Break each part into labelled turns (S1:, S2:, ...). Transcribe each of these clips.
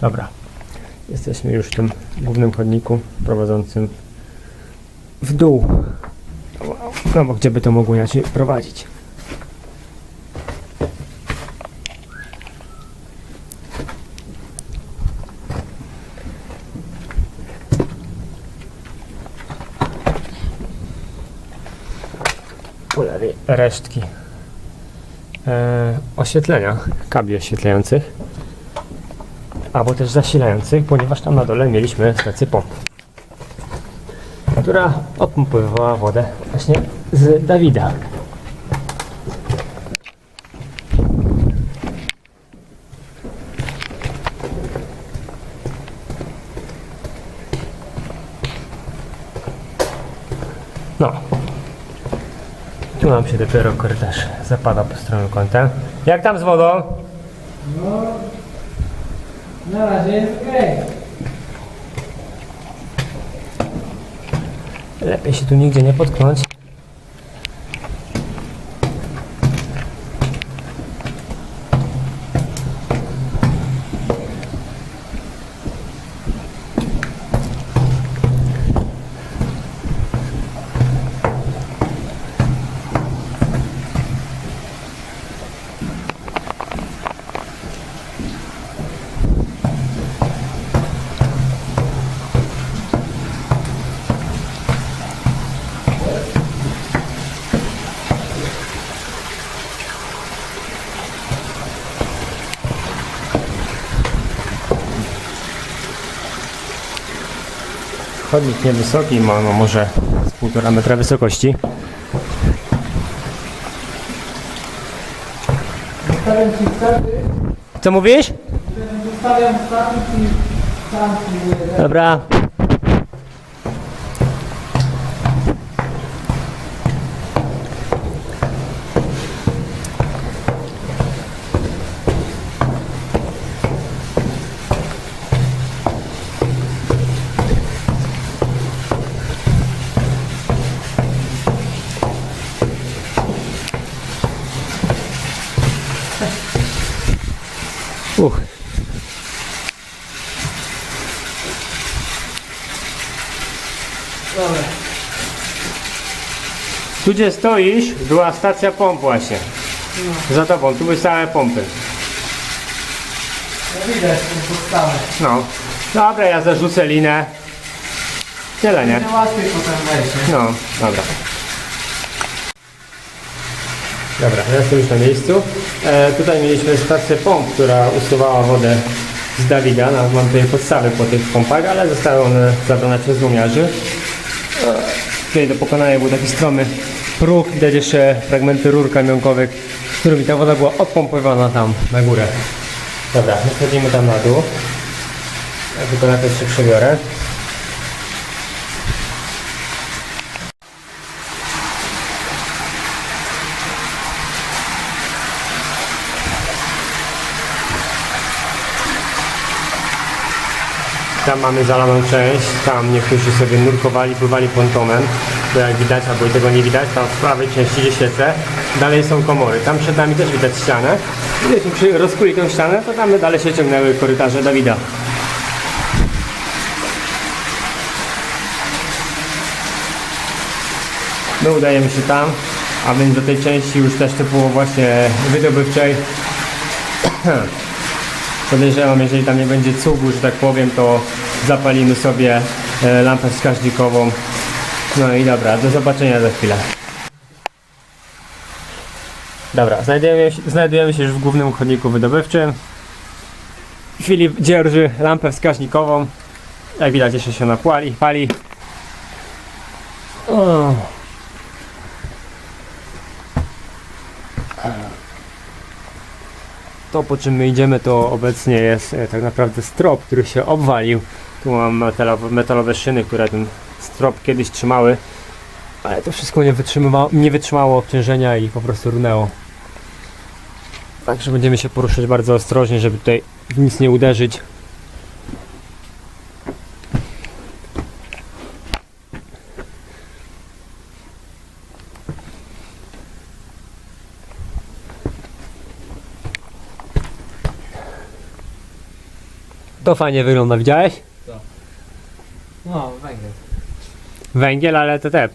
S1: Dobra. Jesteśmy już w tym głównym chodniku prowadzącym w dół. No bo gdzie by to mogło inaczej prowadzić? Resztki e, oświetlenia, kabli oświetlających albo też zasilających, ponieważ tam na dole mieliśmy stację pomp, która odpompowywała wodę właśnie z Dawida. No. Tu nam się dopiero korytarz zapada po stronie kątem. Jak tam z wodą?
S2: No, na razie jest okej.
S1: Lepiej się tu nigdzie nie potknąć. Chodnik niewysoki, ma no może z półtora metra wysokości.
S2: Zostawiam ci starty,
S1: Co mówisz?
S2: zostawiam starty.
S1: Dobra. Uch.
S2: Dobra.
S1: Tu gdzie stoisz, była stacja pomp właśnie. Za tobą, tu były same pompy.
S2: No widać tą podstawę.
S1: No. Dobra, ja zarzucę linę. Tyle, nie?
S2: Będzie łatwiej potem wejść. nie?
S1: No, dobra. Dobra, ja jestem już na miejscu. E, tutaj mieliśmy stację pomp, która usuwała wodę z Dawida. No, mam tutaj podstawy po tych pompach, ale zostały one zabrane przez gumiarzy. E, tutaj do pokonania był taki stromy próg, widać jeszcze fragmenty rur kamionkowych, którymi ta woda była odpompowana tam na górę. Dobra, my schodzimy tam na dół. Ja tylko na to się przebiorę. Tam mamy zalaną część, tam niektórzy sobie nurkowali, pływali pontonem, to jak widać, albo i tego nie widać, tam w prawej części gdzie świecę, dalej są komory. Tam przed nami też widać ścianę. Gdybyśmy przy- rozkuli tą ścianę, to tam dalej się ciągnęły korytarze Dawida. My udajemy się tam, a więc do tej części już też typowo właśnie wydobywczej. Podejrzewam, jeżeli tam nie będzie cugu, że tak powiem, to zapalimy sobie e, lampę wskaźnikową. No i dobra, do zobaczenia za chwilę. Dobra, znajdujemy się, znajdujemy się już w głównym chodniku wydobywczym. Filip dzierży lampę wskaźnikową. Jak widać jeszcze się napłali, pali. O. To po czym my idziemy to obecnie jest e, tak naprawdę strop, który się obwalił. Tu mam metalowe, metalowe szyny, które ten strop kiedyś trzymały. Ale to wszystko nie wytrzymało, nie wytrzymało obciążenia i po prostu runęło. Także będziemy się poruszać bardzo ostrożnie, żeby tutaj w nic nie uderzyć. To fajnie wygląda, widziałeś?
S2: No, węgiel.
S1: Węgiel, ale te te,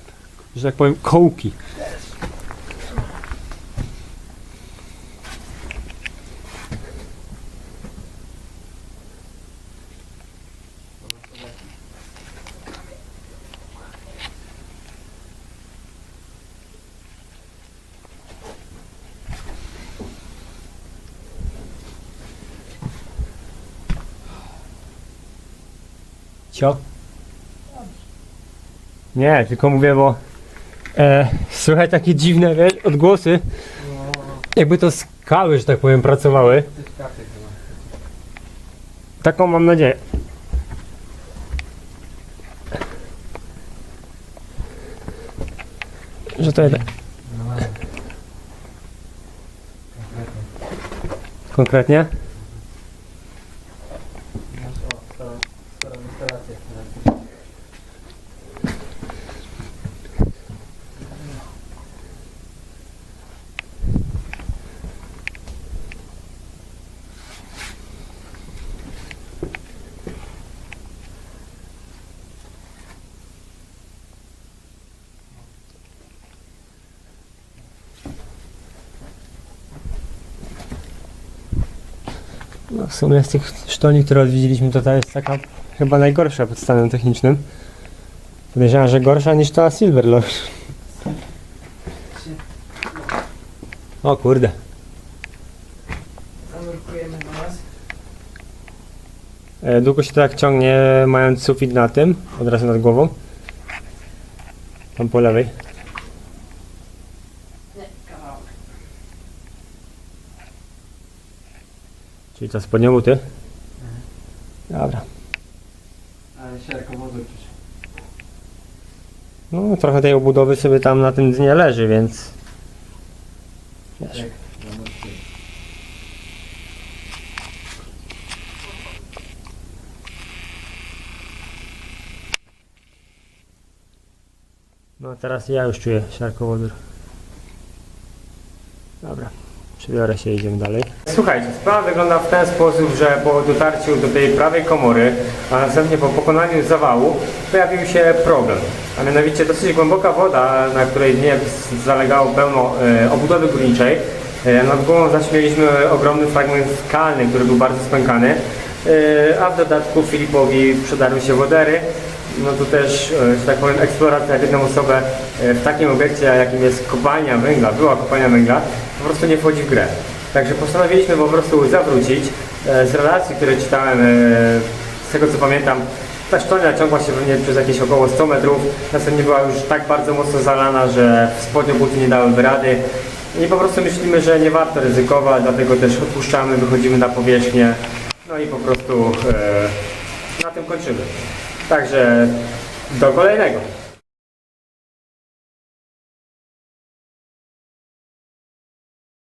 S1: że tak powiem, kołki. Cio? Nie, tylko mówię, bo e, słychać takie dziwne wiesz, odgłosy, jakby to skały, że tak powiem, pracowały. Taką mam nadzieję. Że to jeden.
S2: No, konkretnie.
S1: No, w sumie z tych sztoni, które odwiedziliśmy, to ta jest taka chyba najgorsza pod stanem technicznym. Podejrzewam, że gorsza niż ta Silverlord. O kurde.
S2: Zanurkujemy na nas.
S1: E, Długo się to tak ciągnie, mając sufit na tym, od razu nad głową. Tam po lewej.
S2: Nie, kawałek.
S1: Czyli to spodnie buty. Dobra.
S2: Ale siarko wodu czuć.
S1: No, trochę tej obudowy sobie tam na tym dnie leży, więc... Wiesz.
S2: Zanurkuję.
S1: No teraz ja już czuję siarkowodór. Dobra, przebiorę się i idziemy dalej. Słuchajcie, sprawa wygląda w ten sposób, że po dotarciu do tej prawej komory, a następnie po pokonaniu zawału, pojawił się problem. A mianowicie dosyć głęboka woda, na której dnie zalegało pełno e, obudowy górniczej. E, nad głową zaśmieliśmy ogromny fragment skalny, który był bardzo spękany. E, a w dodatku Filipowi przedarły się wodery. No to też, e, że tak powiem, eksploracja w jedną osobę e, w takim obiekcie, jakim jest kopalnia węgla, była kopalnia węgla, po prostu nie wchodzi w grę. Także postanowiliśmy po prostu zawrócić. E, Z relacji, które czytałem, z tego co pamiętam, ta sztonia ciągła się pewnie przez jakieś około 100 metrów. Następnie była już tak bardzo mocno zalana, że w spodnie buty nie dałyby rady. I po prostu myślimy, że nie warto ryzykować, dlatego też odpuszczamy, wychodzimy na powierzchnię. No i po prostu na tym kończymy. Także do kolejnego.